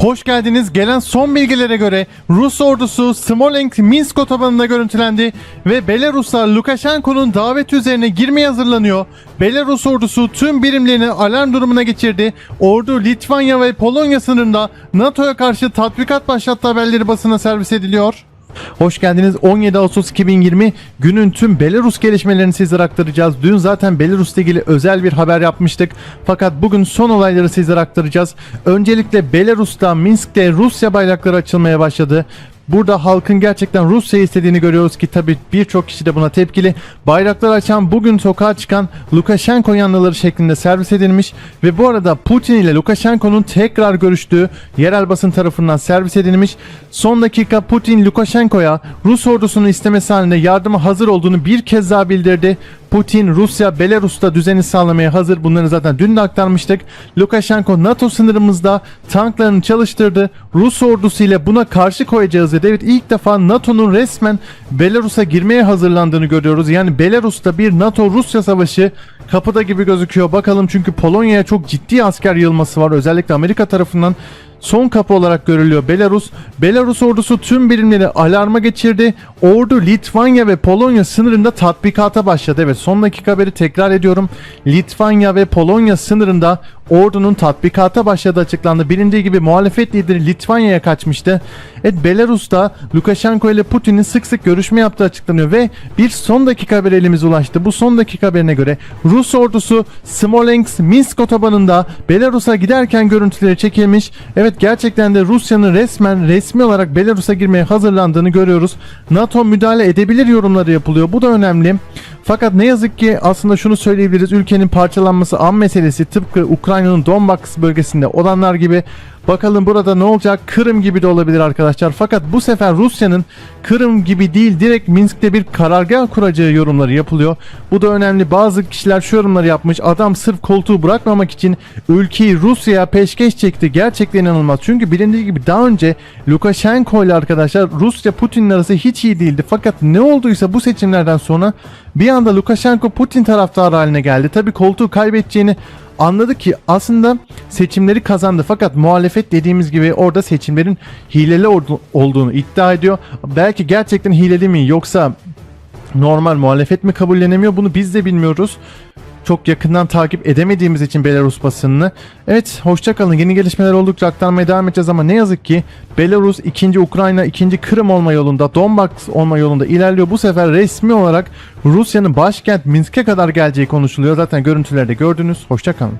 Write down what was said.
Hoş geldiniz. Gelen son bilgilere göre Rus ordusu Smolensk Minsk otobanında görüntülendi ve Belaruslar Lukashenko'nun daveti üzerine girmeye hazırlanıyor. Belarus ordusu tüm birimlerini alarm durumuna geçirdi. Ordu Litvanya ve Polonya sınırında NATO'ya karşı tatbikat başlattı haberleri basına servis ediliyor. Hoş geldiniz. 17 Ağustos 2020 günün tüm Belarus gelişmelerini sizlere aktaracağız. Dün zaten Belarus'la ilgili özel bir haber yapmıştık. Fakat bugün son olayları sizlere aktaracağız. Öncelikle Belarus'ta, Minsk'te Rusya bayrakları açılmaya başladı. Burada halkın gerçekten Rusya'yı istediğini görüyoruz ki tabi birçok kişi de buna tepkili. Bayraklar açan bugün sokağa çıkan Lukashenko yanlıları şeklinde servis edilmiş ve bu arada Putin ile Lukashenko'nun tekrar görüştüğü yerel basın tarafından servis edilmiş. Son dakika Putin Lukashenko'ya Rus ordusunun istemesi halinde yardıma hazır olduğunu bir kez daha bildirdi. Putin, Rusya, Belarus'ta düzeni sağlamaya hazır. Bunları zaten dün de aktarmıştık. Lukashenko NATO sınırımızda tanklarını çalıştırdı. Rus ordusu ile buna karşı koyacağız. Evet ilk defa NATO'nun resmen Belarus'a girmeye hazırlandığını görüyoruz. Yani Belarus'ta bir NATO-Rusya savaşı kapıda gibi gözüküyor. Bakalım çünkü Polonya'ya çok ciddi asker yığılması var. Özellikle Amerika tarafından son kapı olarak görülüyor Belarus. Belarus ordusu tüm birimleri alarma geçirdi. Ordu Litvanya ve Polonya sınırında tatbikata başladı. Evet son dakika haberi tekrar ediyorum. Litvanya ve Polonya sınırında ordunun tatbikata başladığı açıklandı. Bilindiği gibi muhalefet lideri Litvanya'ya kaçmıştı. Evet Belarus'ta Lukashenko ile Putin'in sık sık görüşme yaptığı açıklanıyor ve bir son dakika haberi elimize ulaştı. Bu son dakika haberine göre Rus ordusu Smolensk Minsk otobanında Belarus'a giderken görüntüleri çekilmiş. Evet gerçekten de Rusya'nın resmen resmi olarak Belarus'a girmeye hazırlandığını görüyoruz. NATO müdahale edebilir yorumları yapılıyor. Bu da önemli. Fakat ne yazık ki aslında şunu söyleyebiliriz. Ülkenin parçalanması an meselesi tıpkı Ukrayna'nın Donbas bölgesinde olanlar gibi Bakalım burada ne olacak? Kırım gibi de olabilir arkadaşlar. Fakat bu sefer Rusya'nın Kırım gibi değil direkt Minsk'te bir karargah kuracağı yorumları yapılıyor. Bu da önemli. Bazı kişiler şu yorumları yapmış. Adam sırf koltuğu bırakmamak için ülkeyi Rusya'ya peşkeş çekti. Gerçekten inanılmaz. Çünkü bilindiği gibi daha önce Lukashenko ile arkadaşlar Rusya Putin'in arası hiç iyi değildi. Fakat ne olduysa bu seçimlerden sonra bir anda Lukashenko Putin taraftarı haline geldi. Tabii koltuğu kaybedeceğini anladı ki aslında seçimleri kazandı fakat muhalefet dediğimiz gibi orada seçimlerin hileli oldu- olduğunu iddia ediyor. Belki gerçekten hileli mi yoksa normal muhalefet mi kabullenemiyor bunu biz de bilmiyoruz. Çok yakından takip edemediğimiz için Belarus basınını. Evet hoşça kalın. Yeni gelişmeler oldukça aktarmaya devam edeceğiz ama ne yazık ki Belarus ikinci Ukrayna, ikinci Kırım olma yolunda, Donbas olma yolunda ilerliyor. Bu sefer resmi olarak Rusya'nın başkent Minsk'e kadar geleceği konuşuluyor. Zaten görüntülerde gördünüz. Hoşça kalın.